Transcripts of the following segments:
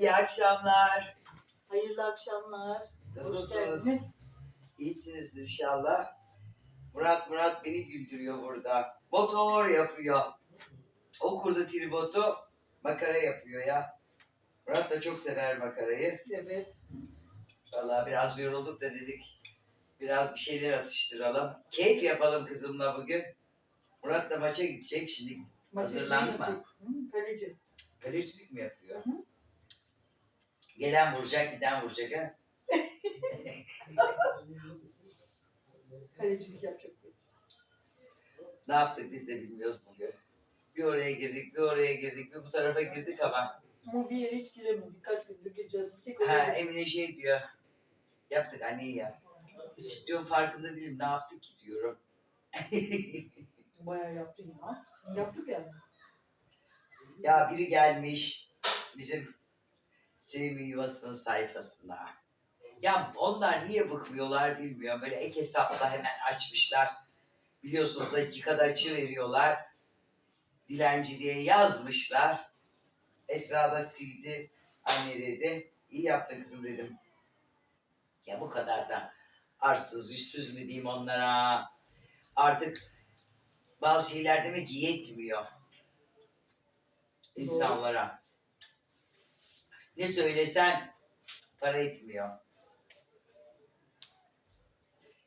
İyi akşamlar. Hayırlı akşamlar. Nasılsınız? İyisinizdir inşallah. Murat Murat beni güldürüyor burada. Motor yapıyor. O kurdu tribotu makara yapıyor ya. Murat da çok sever makarayı. Evet. Vallahi biraz yorulduk da dedik. Biraz bir şeyler atıştıralım. Keyif yapalım kızımla bugün. Murat da maça gidecek şimdi. Yiyecek. Hı, Kaleci. Kalecilik mi yapıyor? Hı hı. Gelen vuracak, giden vuracak ha. Kalecilik yapacak. Ne yaptık biz de bilmiyoruz bugün. Bir oraya girdik, bir oraya girdik, bir bu tarafa girdik ama Ama bir yere hiç giremedik. Kaç gündür gireceğiz. Bir tek ha, oraya Emine şey diyor. Yaptık anneyi ya. Hiç diyorum farkında değilim ne yaptık ki diyorum. Bayağı yaptın ya. Yaptık yani. ya biri gelmiş bizim Sevim Yuvası'nın sayfasına. Ya onlar niye bıkmıyorlar bilmiyorum. Böyle ek hesapla hemen açmışlar. Biliyorsunuz dakikada açı veriyorlar. Dilenci diye yazmışlar. Esra da sildi. Anne dedi. İyi yaptın kızım dedim. Ya bu kadar da arsız, yüzsüz mü diyeyim onlara. Artık bazı şeyler demek ki yetmiyor. insanlara. Ne söylesen para etmiyor.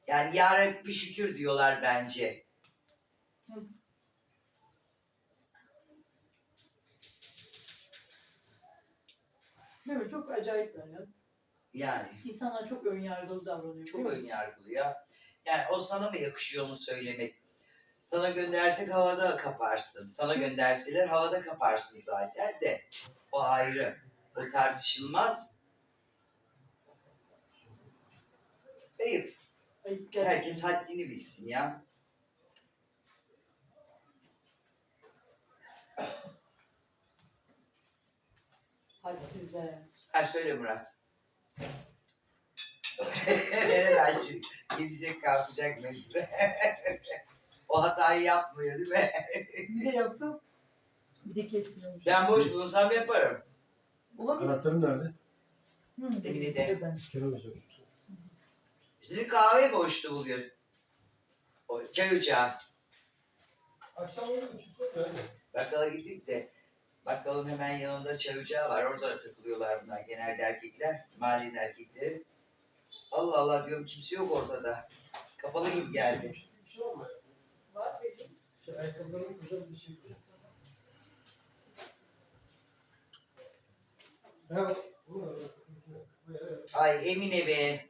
Yani yarın bir şükür diyorlar bence. Değil mi? Çok acayip yani. Yani İnsanlar çok önyargılı davranıyor. çok değil mi? ön yargılı ya. Yani o sana mı yakışıyor onu söylemek? Sana göndersek havada kaparsın. Sana gönderseler havada kaparsın zaten de. O ayrı. O tartışılmaz. Ayıp. Ayıp gerçekten. Herkes haddini bilsin ya. Hadsizler. Ha söyle Murat. Nereden şimdi? Gelecek kalkacak mecbur. o hatayı yapmıyor değil mi? Bir de yaptım. Bir de kesmiyormuş. Ben boş bulunsam yaparım. Olabilir. Anahtarım nerede? Hı, Emine de. Ben. Kerem Hoca. Sizin kahve boştu bugün. O çay ocağı. Akşam. Nerede? Bakkala gittik de bakkalın hemen yanında çay ocağı var. Orada takılıyorlar bunlar genelde erkekler. Mahallenin erkekleri. Allah Allah diyorum kimse yok ortada. Kapalı gibi geldi. Bir şey var mı? Var dedim. Şey, ayakkabılarımı güzel bir şey. Ha, bu- Evet. Ay Emine be.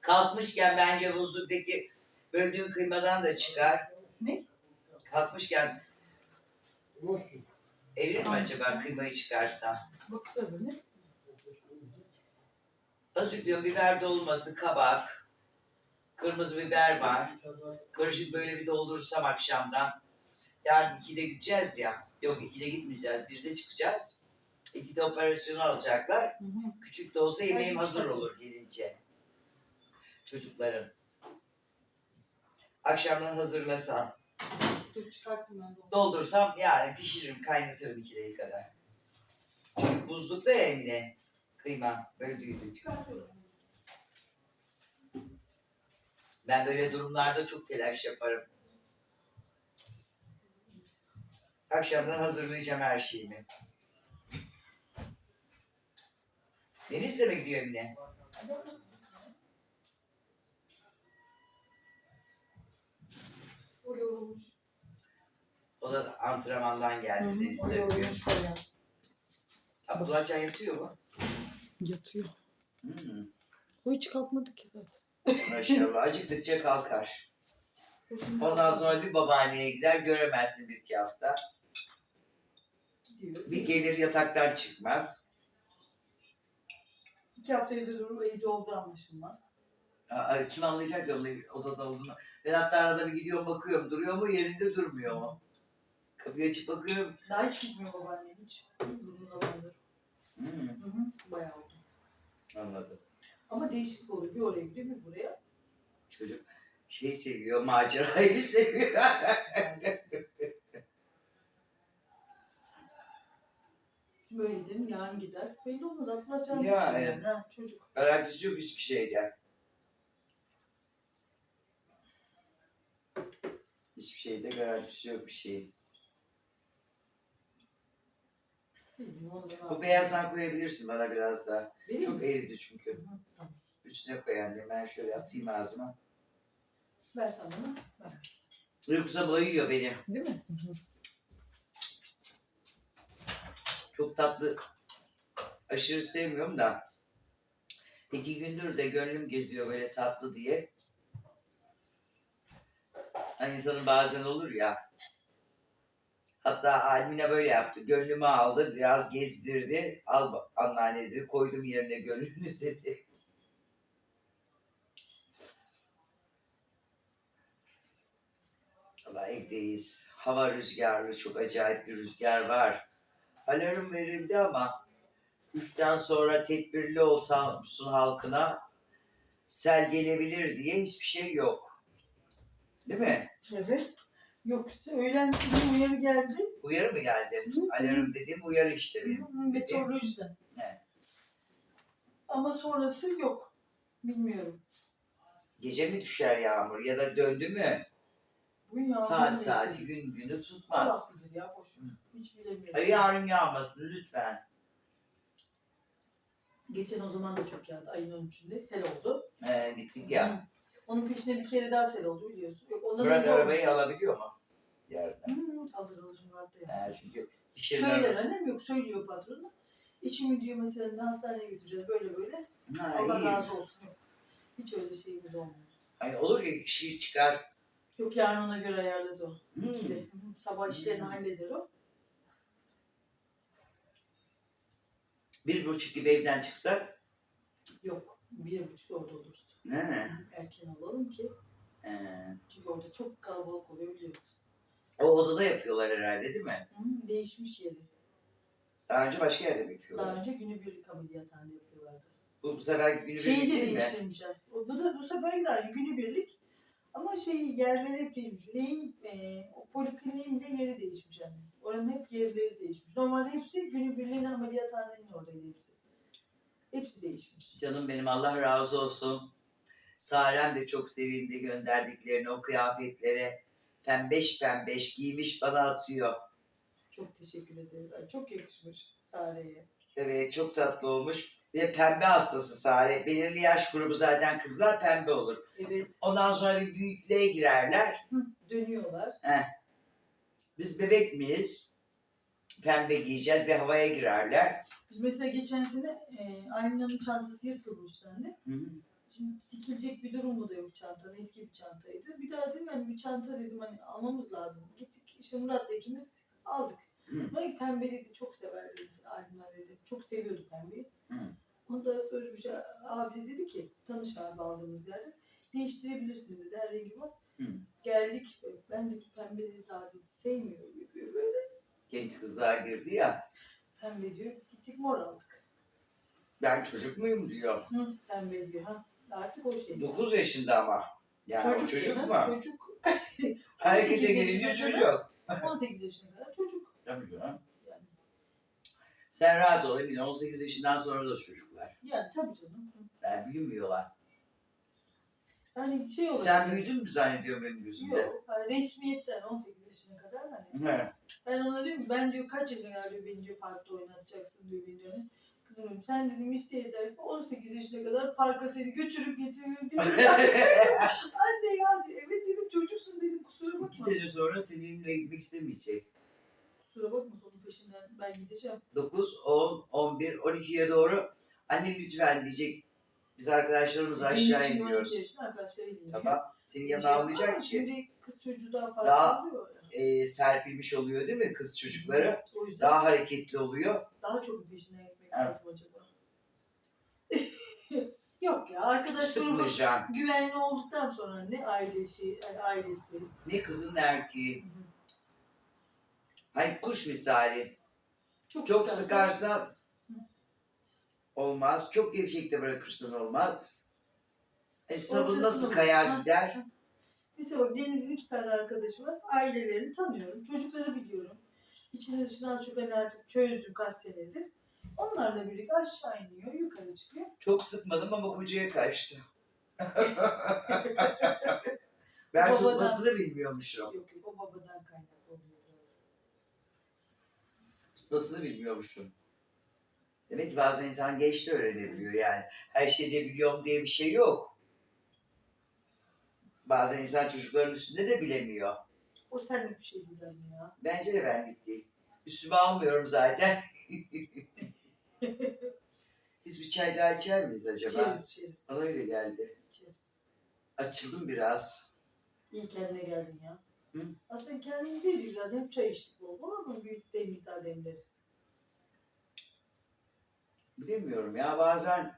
Kalkmışken bence buzluktaki böldüğün kıymadan da çıkar. Ne? Kalkmışken erir mi acaba kıymayı çıkarsa? Baksana ne? Azıcık diyorum biber dolması, kabak, kırmızı biber var. Karışık böyle bir doldursam akşamdan. Yarın 2'de gideceğiz ya. Yok 2'de gitmeyeceğiz. 1'de çıkacağız. 2'de operasyonu alacaklar. Hı hı. Küçük de olsa yemeğim hazır olur gelince. Çocukların. Akşamdan hazırlasam. Dur çıkartayım ben de. Doldursam yarın pişiririm, kaynatırım 2 dakikada. Çünkü buzlukta ya Emine. Kıyma böldüydük. Ben böyle durumlarda çok telaş yaparım. Akşamdan hazırlayacağım her şeyimi. Deniz de mi gidiyor Emine? O yorulmuş. O da antrenmandan geldi hı, O Deniz'le diyor. yorulmuş bayağı. Abdullah Can yatıyor mu? Yatıyor. Hmm, O hiç kalkmadı ki zaten. maşallah acıktıkça kalkar. Ondan sonra bir babaanneye gider göremezsin bir iki hafta. gidiyor. Bir gelir yataktan çıkmaz. İki hafta evde durur, evde olduğu anlaşılmaz. Aa, kim anlayacak ya onun odada olduğunu. Ben hatta arada bir gidiyorum bakıyorum duruyor mu yerinde durmuyor mu? Kapıyı açıp bakıyorum. Daha hiç gitmiyor babaannem hiç. Uzun zamandır. Hmm, Hı hı, bayağı oldu. anladım. Ama değişik oluyor. Bir oraya gidiyor, bir buraya. Çocuk şey seviyor, macerayı seviyor. Yani. Böyle dedim yarın gider. Belli olmaz atlatacağım. Ya, şey evet. yani, ha, çocuk. Garantisi yok hiçbir şeyde. Hiçbir şeyde garantisi yok bir şey. Bilmiyorum, Bu beyazdan koyabilirsin bana biraz daha. Verir Çok eridi çünkü. Hı, Tamam. Üstüne koyayım ben şöyle atayım ağzıma. Versen bana. Ver. Yoksa bayıyor beni. Değil mi? Çok tatlı. Aşırı sevmiyorum da. İki gündür de gönlüm geziyor böyle tatlı diye. Hani insanın bazen olur ya. Hatta Almine böyle yaptı. Gönlümü aldı. Biraz gezdirdi. Al anneanne dedi. Koydum yerine gönlünü dedi. Valla evdeyiz. Hava rüzgarlı. Çok acayip bir rüzgar var. Alarm verildi ama üçten sonra tedbirli olsun halkına sel gelebilir diye hiçbir şey yok. Değil mi? Evet. Yok öğlen bir uyarı geldi. Uyarı mı geldi? Hı. Alarm dediğim uyarı işte benim. Meteorolojiden. Ne? Ama sonrası yok. Bilmiyorum. Gece mi düşer yağmur ya da döndü mü? Bu yağmur Saat neyse. saati gün günü tutmaz. Allah bilir ya boş. ver. Hiç bilemiyorum. Yarın yağmasın lütfen. Geçen o zaman da çok yağdı. Ayın 13'ünde sel oldu. Ee, gittik ya. Hı. Onun peşine bir kere daha sel oldu biliyorsun. Yok ondan Murat önce arabayı olmuş. alabiliyor mu? Yarın. Hı, alır alır Murat da yani. Ee, çünkü iş Söyler arabası. annem yok söylüyor patronu. İçimi diyor mesela hastaneye götüreceğiz böyle böyle. Ha, Allah iyi. razı olsun. Yok. Hiç öyle şeyimiz olmuyor. Hani olur ya işi çıkar. Yok yarın ona göre ayarladı o. Hmm. İkide. Sabah işlerini Hmm. halleder o. Bir buçuk gibi evden çıksak. Yok. Bir buçuk orada oluruz. He. Erken olalım ki. Ee, Çünkü orada çok kalabalık oluyor biliyoruz. o odada yapıyorlar herhalde değil mi? Hı, değişmiş yeri. Daha önce başka yerde mi Daha yapıyorlar? önce günübirlik ameliyathanede yapıyorlardı. Bu, bu sefer günü Şeyi de değil mi? değiştirmişler. O- Bu da bu sefer de aynı günübirlik. Ama şey yerleri hep değişmiş. Neyin, e, o polikliniğin bile yeri değişmiş yani. Oranın hep yerleri değişmiş. Normalde hepsi günübirliğin ameliyathanenin oradaydı hepsi. Hepsi değişmiş. Canım benim Allah razı olsun. Sarem de çok sevindi gönderdiklerini o kıyafetlere. Pembeş pembeş giymiş bana atıyor. Çok teşekkür ederiz. Ay, çok yakışmış Sare'ye. Evet çok tatlı olmuş. Bir de pembe hastası Sare. Belirli yaş grubu zaten kızlar pembe olur. Evet. Ondan sonra bir büyüklüğe girerler. Hı, dönüyorlar. Biz bebek miyiz? Pembe giyeceğiz bir havaya girerler. Biz mesela geçen sene e, Almina'nın çantası yırtılmıştı anne. Hı hı. Şimdi dikilecek bir durumu da yok çantanın. Eski bir çantaydı. Bir daha dedim hani bir çanta dedim hani almamız lazım. Gittik işte Murat'la ikimiz aldık. Ama pembe dedi çok sever dedi. Almina dedi. Çok seviyordu pembeyi. Hı. Ondan sonra bir şey, abi dedi ki tanış abi aldığımız yerde. Değiştirebilirsin dedi. Her rengi var. Hı. Geldik. Ben dedi pembe dedi daha dedi sevmiyorum. Yapıyor böyle. Genç kızlar girdi ya. Pembe diyor. Gittik mor aldık. Ben çocuk muyum diyor. Hı, pembe diyor. Ha. Artık o şey. 9 yaşında ama. Yani çocuk canım, mu? Çocuk. Harekete 18 gelince çocuk. 18 yaşına kadar çocuk. Tabii canım. Yani, Sen rahat ol Emine. 18 yaşından sonra da çocuklar. yani tabii canım. Yani büyümüyorlar. Yani şey olarak. Sen büyüdün mü zannediyorum benim gözümde? Yok. Yani resmiyetten 18 yaşına kadar hani. He. Ben ona diyorum ki, ben diyor kaç yaşına kadar diyor beni diyor parkta oynatacaksın diyor beni diyor. Hani, Kızım diyorum, sen dedim iste yeter ki 18 yaşına kadar parka seni götürüp getiririm diyor. Anne ya diyor. Evet dedim çocuksun dedim kusura bakma. İki sene sonra seninle gitmek istemeyecek. Kusura bakma onun peşinden ben gideceğim. 9, 10, 11, 12'ye doğru anne lütfen diyecek. Biz arkadaşlarımız aşağı Benim için 12 iniyoruz. arkadaşlarıyla iniyor. Tamam. Senin yanına Şey, ama almayacak ki. Şimdi kız çocuğu daha farklı Daha- oluyor ya. E, serpilmiş oluyor değil mi kız çocukları? O yüzden daha, Daha hareketli oluyor. çok peşine gitmek Evet. lazım acaba. Yok ya arkadaş grubu güvenli olduktan sonra ne ailesi, yani ailesi. Ne kızın ne erkeği. Hani kuş misali. Çok, Çok sıkarsa olmaz. Çok gevşek de bırakırsan olmaz. E, sabun Ortasını nasıl kayar gider? Mesela bak Deniz'in iki tane arkadaşı var. Ailelerini tanıyorum. Çocukları biliyorum. İçine dışına az çok artık çözdüm kaç senedir. Onlarla birlikte aşağı iniyor, yukarı çıkıyor. Çok sıkmadım ama kocaya kaçtı. ben Babadan. tutmasını bilmiyormuşum. Yok yok o babadan kaynaklı oluyor biraz. Tutmasını bilmiyormuşum. Demek ki bazen insan geç de öğrenebiliyor yani. Her şeyi de biliyorum diye bir şey yok. Bazen insan çocukların üstünde de bilemiyor. O senlik bir şey değil ya. Bence de benlik değil. Üstüme almıyorum zaten. Biz bir çay daha içer miyiz acaba? İçeriz içeriz. Bana öyle geldi. içeriz. Açıldım biraz. İyi kendine geldin ya. Hı? Aslında kendimiz değiliz zaten. Hep çay içtik bol bol ama büyük de miktar demleriz. Bilemiyorum ya bazen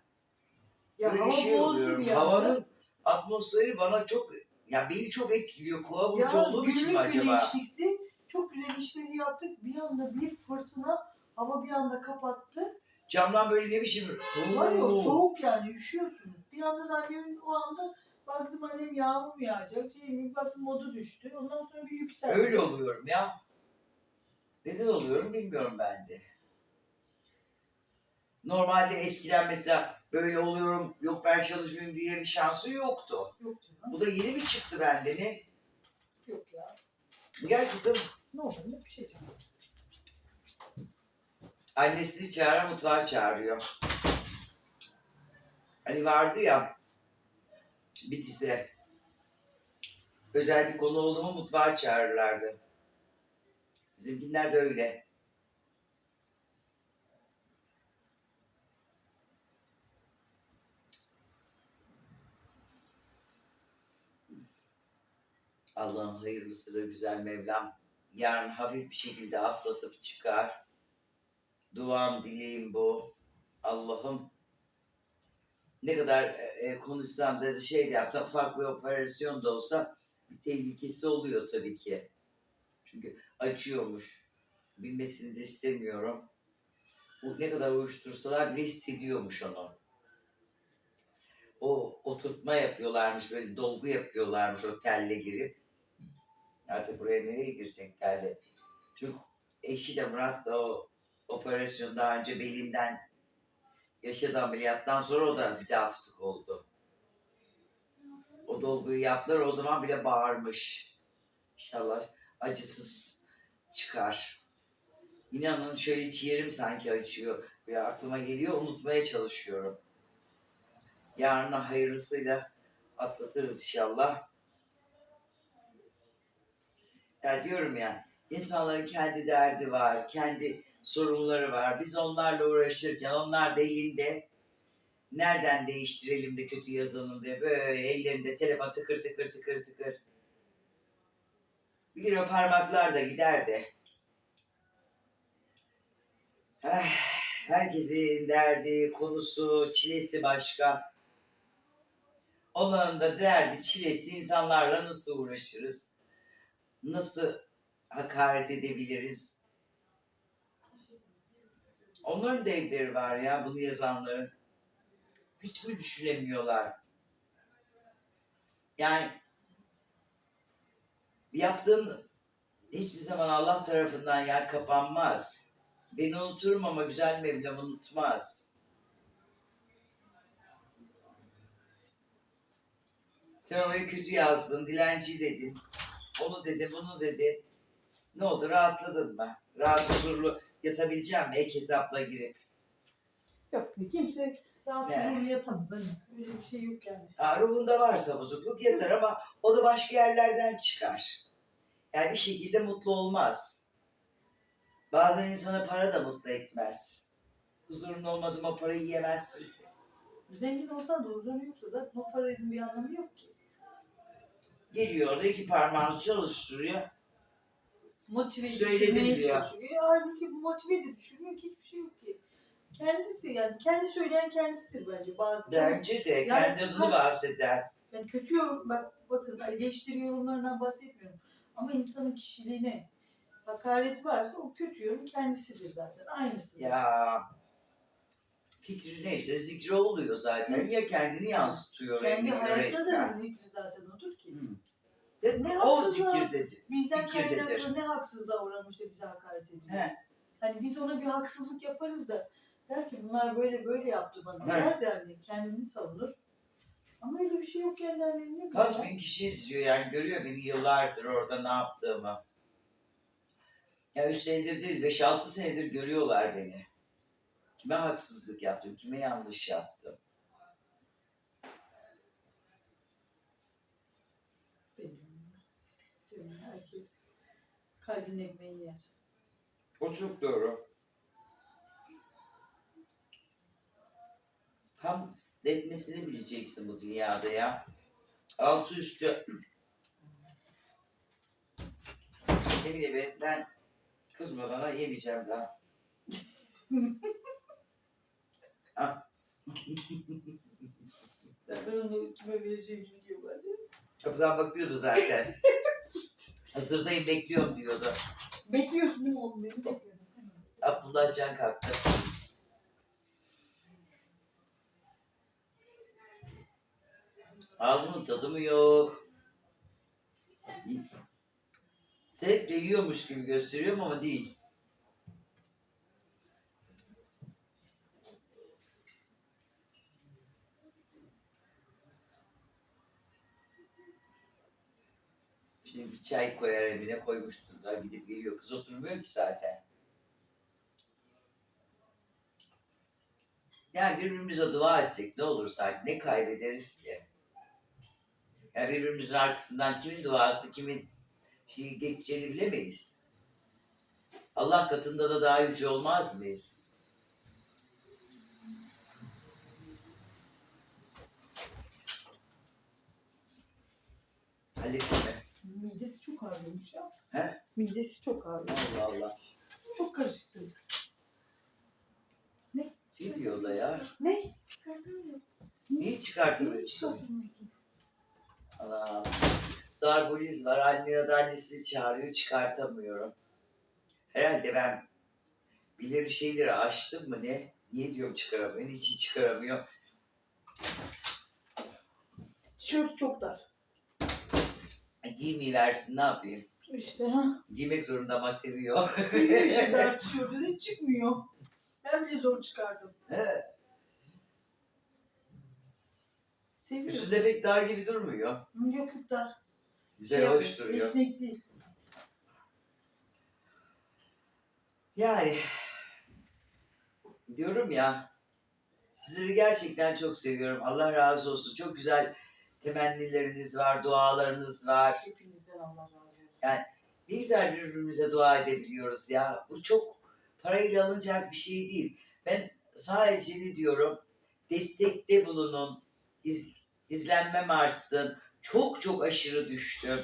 Ya böyle hava bir şey oluyorum. Havanın atmosferi bana çok ya beni çok etkiliyor. Ya olduğum için mi acaba? güneşlikti. Çok güzel işleri yaptık. Bir anda bir fırtına hava bir anda kapattı. Camdan böyle ne biçim Var ya soğuk yani üşüyorsunuz. Bir anda da annemin o anda baktım annem yağmur mu yağacak? Şey, bir baktım modu düştü. Ondan sonra bir yükseldi. Öyle oluyorum ya. Neden oluyorum bilmiyorum ben de. Normalde eskiden mesela böyle oluyorum yok ben çalışmıyorum diye bir şansı yoktu. Yok canım. Bu da yeni mi çıktı bende ne? Yok ya. Gel kızım. Ne oldu? Ne bir şey canım. Annesini çağıran mutfağa çağırıyor. Hani vardı ya bir dizi. Özel bir konu oldu mu mutfağa çağırırlardı. Bizimkiler de öyle. Allah'ın hayırlısı da güzel Mevlam. Yarın hafif bir şekilde atlatıp çıkar. Duam dileğim bu. Allah'ım ne kadar e, e, konuşsam da şey de yapsam ufak bir operasyon da olsa bir tehlikesi oluyor tabii ki. Çünkü acıyormuş. Bilmesini de istemiyorum. Bu ne kadar uyuştursalar bile hissediyormuş onu. O oturtma yapıyorlarmış, böyle dolgu yapıyorlarmış o telle girip. Artık buraya nereye girecek telle? Çünkü eşi de Murat da o operasyon daha önce belinden yaşadı ameliyattan sonra o da bir daha fıtık oldu. O dolguyu yaptılar o zaman bile bağırmış. İnşallah acısız çıkar. İnanın şöyle ciğerim sanki acıyor. Bir aklıma geliyor unutmaya çalışıyorum. Yarına hayırlısıyla atlatırız inşallah. Ya diyorum ya insanların kendi derdi var, kendi sorunları var. Biz onlarla uğraşırken onlar da nereden değiştirelim de kötü yazalım diye böyle ellerinde telefon tıkır tıkır tıkır tıkır. Bir gün o parmaklar da gider de. Eh, herkesin derdi, konusu, çilesi başka. Onların da derdi, çilesi insanlarla nasıl uğraşırız? Nasıl hakaret edebiliriz? Onların da evleri var ya bunu yazanların. Hiç mi düşünemiyorlar? Yani yaptığın hiçbir zaman Allah tarafından yer kapanmaz. Beni unuturum ama güzel Mevlam unutmaz. Sen oraya kötü yazdın, dilenci dedin. Onu dedi, bunu dedi. Ne oldu, rahatladın mı? Rahat, huzurlu yatabileceğim mi ek hesapla girip? Yok kimse rahat Ne? huzurlu yatamaz. Hani öyle bir şey yok yani. Ha, ruhunda varsa bozukluk yeter ama o da başka yerlerden çıkar. Yani bir şekilde mutlu olmaz. Bazen insana para da mutlu etmez. Huzurun olmadı mı parayı yiyemezsin. Zengin olsan da huzuru yoksa zaten o paranın bir anlamı yok ki. Geliyor orada iki parmağını çalıştırıyor. Motive Söyledim düşürmeye diyor. çalışıyor. Halbuki bu motive de düşürmüyor ki hiçbir şey yok ki. Kendisi yani kendi söyleyen kendisidir bence bazı. Bence de Yani- kendi adını bahseder. Yani kötü yorum, bak, bakın eleştiri yorumlarından bahsetmiyorum. Ama insanın kişiliğine hakaret varsa o kötü yorum kendisidir zaten. Aynısı. Ya fikri neyse zikri oluyor zaten. Ya kendini yansıtıyor Kendi rengini hayatta da resmen. zikri zaten odur ki. Hı. Mi? Ne haksızlığa- zikirdedir. Bizden Fikirdedir. kaynaklı ne haksızlığa uğramış da bize hakaret ediyor. He. Hani biz ona bir haksızlık yaparız da der ki bunlar böyle böyle yaptı bana. He. Der de hani kendini savunur. Ama öyle bir şey yok kendi mi Kaç bin kişi izliyor yani görüyor beni yıllardır orada ne yaptığımı. Ya 3 senedir değil 5-6 senedir görüyorlar beni. Kime haksızlık yaptım, kime yanlış yaptım. Benim. Diyorum, Herkes kalbinin ekmeğini yer. O çok doğru. Tam etmesini bileceksin bu dünyada ya. Altı üstü. Ne bileyim ben, ben kızma bana yemeyeceğim daha. Ben onu kime vereceğimi biliyor ben de. Kapıdan bakıyordu zaten. Hazırdayım bekliyorum diyordu. Bekliyorsun değil mi oğlum beni bekliyorum. Abdullah Can kalktı. Ağzımın tadı mı yok? Zevkle yiyormuş gibi gösteriyorum ama değil. Şimdi bir çay koyar evine koymuştur da gidip geliyor. Kız oturmuyor ki zaten. Yani birbirimize dua etsek ne olur sanki ne kaybederiz ki? Yani birbirimizin arkasından kimin duası kimin şeyi geçeceğini bilemeyiz. Allah katında da daha yüce olmaz mıyız? Hallettin mi? Çok ağrıyormuş ya. He? Midesi çok ağrıyor. Allah Allah. Çok karıştı. Ne diyor da ya? Ne? Çıkartamıyorum. Niye Niye çıkartamıyorsun? çıkartamıyorsun? Ana. Darboliz var. Almina da annesini çağırıyor. Çıkartamıyorum. Herhalde ben bilir şeyleri açtım mı ne? Niye diyorum çıkaramıyor? Niçin çıkaramıyor? Tişört çok dar. Versin ne yapayım? İşte ha. Giymek zorunda ama seviyor. Seviyor işte dar tişörtü de çıkmıyor. Ben bile zor çıkardım. Evet. Seviyor. Üstünde pek dar gibi durmuyor. Yok yok dar. Güzel Şey hoş duruyor. Esnek değil. Yani diyorum ya sizleri gerçekten çok seviyorum. Allah razı olsun. Çok güzel temennileriniz var, dualarınız var. Hepinizden Allah razı olsun. Yani ne güzel birbirimize dua edebiliyoruz ya. Bu çok parayla alınacak bir şey değil. Ben sadece ne diyorum? Destekte bulunun. İz, izlenmem artsın. Çok çok aşırı düştüm.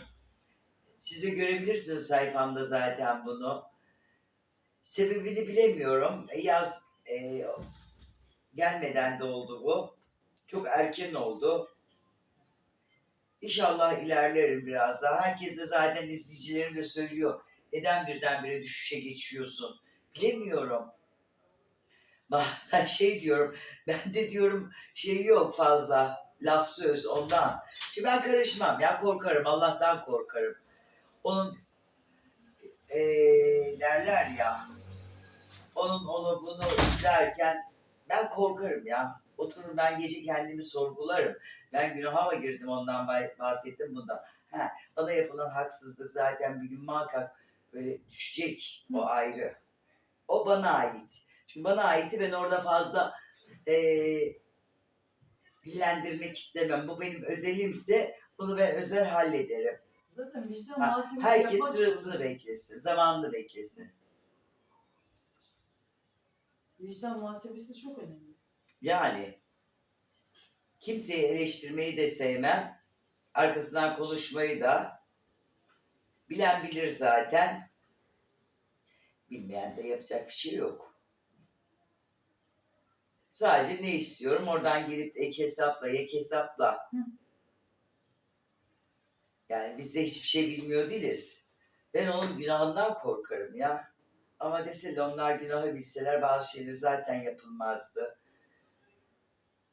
Siz de görebilirsiniz sayfamda zaten bunu. Sebebini bilemiyorum. E, Yaz e, gelmeden de oldu bu. Çok erken oldu. İnşallah ilerlerim biraz daha. Herkes de zaten izleyicilerim de söylüyor. Neden birdenbire düşüşe geçiyorsun? Bilemiyorum. Bazen şey diyorum, ben de diyorum şey yok fazla laf söz ondan. Şimdi ben karışmam ya korkarım Allah'tan korkarım. Onun eee derler ya onun onu bunu derken ben korkarım ya. Oturur ben gece kendimi sorgularım. Ben günaha mı girdim ondan bah- bahsettim bundan. Ha, bana yapılan haksızlık zaten bir gün muhakkak böyle düşecek. O ayrı. O bana ait. Çünkü bana aiti ben orada fazla eee dillendirmek istemem. Bu benim özelimse bunu ben özel hallederim. Zaten vicdan Ha, herkes yapmak sırasını beklesin. Zamanını beklesin. Vicdan muhasebesi çok önemli. Yani kimseyi eleştirmeyi de sevmem. Arkasından konuşmayı da bilen bilir zaten. Bilmeyen de yapacak bir şey yok. Sadece ne istiyorum? Oradan gelip de ek hesapla, ek hesapla. Hı. Yani biz de hiçbir şey bilmiyor değiliz. Ben onun günahından korkarım ya. Ama dese de onlar günahı bilseler bazı şeyler zaten yapılmazdı.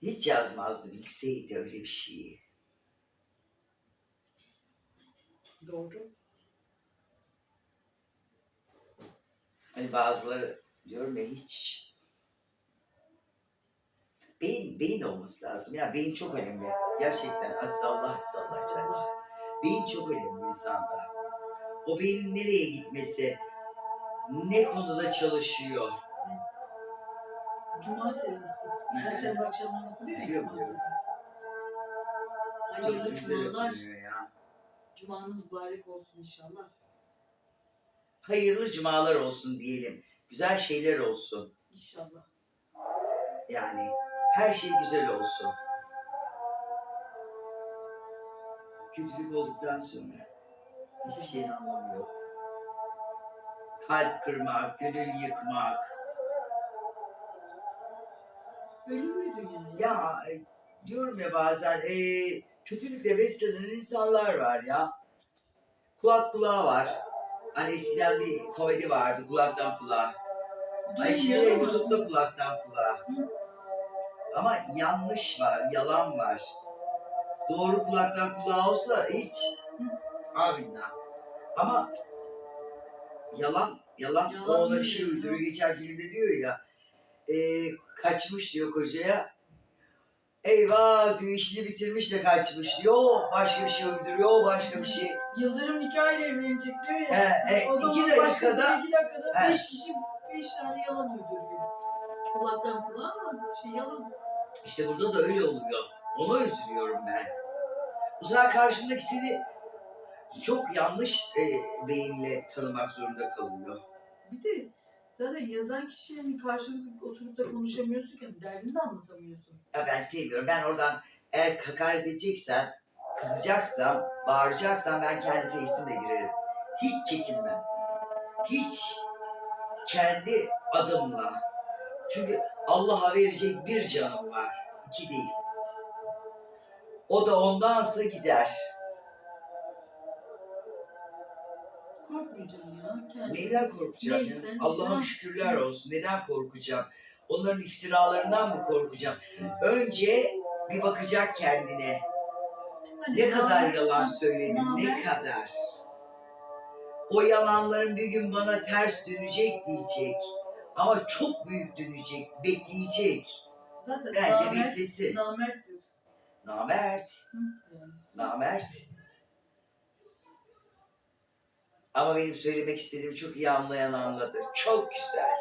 Hiç yazmazdı bilseydi öyle bir şeyi. Doğru. Hani bazıları diyorum ya hiç beyin, beyin olması lazım. Ya beyin çok önemli. Gerçekten asallah sallah çalışır. Beyin çok önemli insanda. O beynin nereye gitmesi, ne konuda çalışıyor. Cuma selası. Perşembe akşamları okunuyor ya Biliyorum, Cuma. Çok Hayırlı güzel cumalar. okunuyor ya. Cumanız mübarek olsun inşallah. Hayırlı cumalar olsun diyelim. Güzel şeyler olsun. İnşallah. Yani her şey güzel olsun. Kötülük olduktan sonra hiçbir şeyin anlamı yok. Kalp kırmak, gönül yıkmak. Ölür müydün yani? Ya e, diyorum ya bazen e, kötülükle beslenen insanlar var ya. Kulak kulağa var. Hani eskiden bir komedi vardı kulaktan kulağa. De Duymuyor ama- YouTube'da kulaktan kulağa. Ama yanlış var, yalan var. Doğru kulaktan kulağa olsa hiç abinna. Ama yalan, yalan, Yalan o ona bir şey uyduruyor. Geçen filmde diyor ya, e, kaçmış diyor kocaya. Eyvah diyor işini bitirmiş de kaçmış diyor. O başka bir şey uyduruyor, o başka bir şey. Yıldırım nikahıyla evlenecek diyor ya. He, he, o da iki onun dakikada- başkasına iki dakikada He. beş kişi beş tane yalan uyduruyor. Kulaktan kulağa ama şey yalan. İşte burada da öyle oluyor. Ona üzülüyorum ben. Bu sefer karşındakisini çok yanlış e, beyinle tanımak zorunda kalıyor. Bir de zaten yazan kişi yani karşılıklı oturup da konuşamıyorsun ki derdini de anlatamıyorsun. Ya ben sevmiyorum. Ben oradan eğer hakaret edeceksem, kızacaksam, bağıracaksam ben kendi face'imle girerim. Hiç çekinmem. Hiç kendi adımla. Çünkü Allah'a verecek bir canım var. iki değil. O da ondansa gider. Korkmayacaksın ya. Neyden korkacağım Neyse, ya? Allah'ım şükürler olsun. Neden korkacağım? Onların iftiralarından mı korkacağım? Önce bir bakacak kendine. Hani Ne kadar yalan söyledim, ne kadar. O yalanların bir gün bana ters dönecek diyecek. Ama çok büyük dönecek, bekleyecek. Zaten Bence namer- beklesin. Namerttir. Namert, namert. Ama benim söylemek istediğimi çok iyi anlayan anladı. Çok güzel.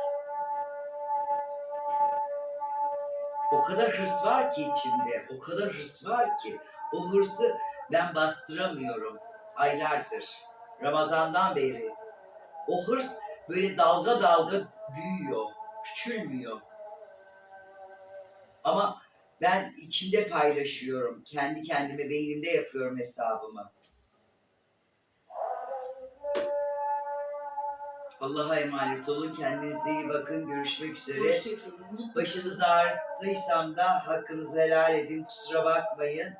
O kadar hırs var ki içimde, o kadar hırs var ki o hırsı ben bastıramıyorum aylardır. Ramazandan beri. O hırs böyle dalga dalga büyüyor, küçülmüyor. Ama ben içinde paylaşıyorum. Kendi kendime beynimde yapıyorum hesabımı. Allah'a emanet olun. Kendinize iyi bakın. Görüşmek üzere. Başınızı ağrıttıysam da hakkınızı helal edin. Kusura bakmayın.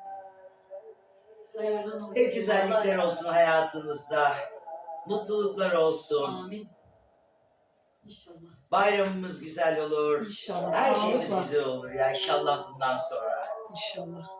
Hep güzellikler olsun hayatınızda. Mutluluklar olsun. Amin. İnşallah. Bayramımız güzel olur. İnşallah. Her şeyimiz güzel olur ya inşallah bundan sonra. İnşallah.